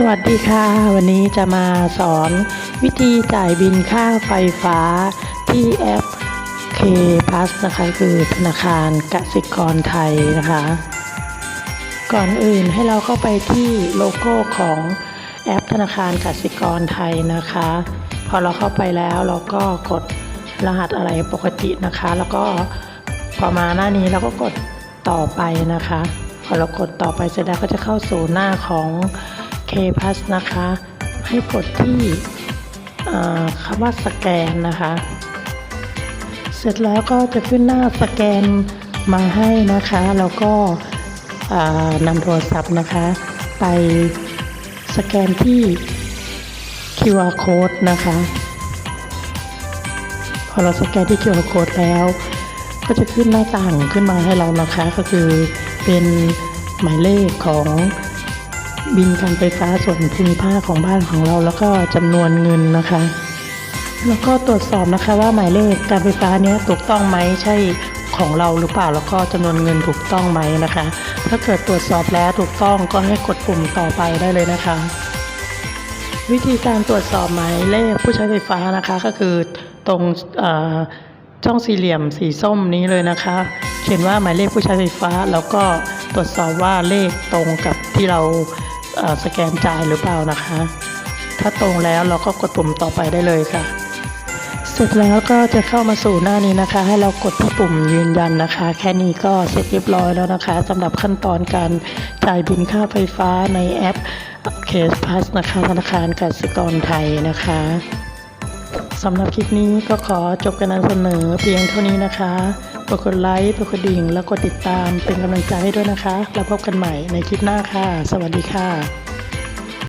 สวัสดีค่ะ วันนี้จะมาสอนวิธีจ่ายบินค่าไฟฟ้าที่แอป K Plus นะคะ คือธนาคารกสิกรไทยนะคะ ก่อนอื่นให้เราเข้าไปที่โลโก้ของแอปธนาคารกสิกรไทยนะคะ พอเราเข้าไปแล้วเราก็กดรหัสอะไรปกตินะคะ แล้วก็พอมาหน้านี้เราก็กดต่อไปนะคะ พอเรากดต่อไปเสร็จแล้วก็จะเข้าสู่หน้าของ K Plus นะคะ ให้กดที่คำว่าสแกนนะคะ เสร็จแล้วก็จะขึ้นหน้าสแกนมาให้นะคะ แล้วก็นำโทรศัพท์นะคะ ไปสแกนที่ QR code นะคะ พอเราสแกนที่ QR code แล้วก็จะขึ้นหน้าต่างขึ้นมาให้เรานะคะ ก็คือเป็นหมายเลขของ บินการไฟฟ้าส่วนภูมิภาคของบ้านของเรา แล้วก็จำนวนเงินนะคะ แล้วก็ตรวจสอบนะคะว่าหมายเลขการไฟฟ้าเนี้ยถูกต้องไหมใช่ของเราหรือเปล่าแล้วก็จำนวนเงินถูกต้องไหมนะคะ ถ้าเกิดตรวจสอบแล้วถูกต้องก็ให้กดปุ่มต่อไปได้เลยนะคะ วิธีการตรวจสอบหมายเลขผู้ใช้ไฟฟ้านะคะก็คือตรงช่องสี่เหลี่ยมสีส้มนี้เลยนะคะ เขียนว่าหมายเลขผู้ใช้ไฟฟ้า แล้วก็ตรวจสอบว่าเลขตรงกับที่เรา สแกนจ่ายหรือเปล่านะคะ ถ้าตรงแล้วเราก็กดปุ่มต่อไปได้เลยค่ะ เสร็จแล้วก็จะเข้ามาสู่หน้านี้นะคะ ให้เรากดที่ปุ่มยืนยันนะคะ แค่นี้ก็เสร็จเรียบร้อยแล้วนะคะสำหรับขั้นตอนการจ่ายบินค่าไฟฟ้าในแอปเคสพัสนะคะธนาคารกสิกรไทยนะคะ สำหรับคลิปนี้ก็ขอจบการนำเสนอเพียงเท่านี้นะคะกดกดไลค์กดกดดิ่ง แล้วกดติดตามเป็นกำลังใจให้ด้วยนะคะ แล้วพบกันใหม่ในคลิปหน้าค่ะ สวัสดีค่ะ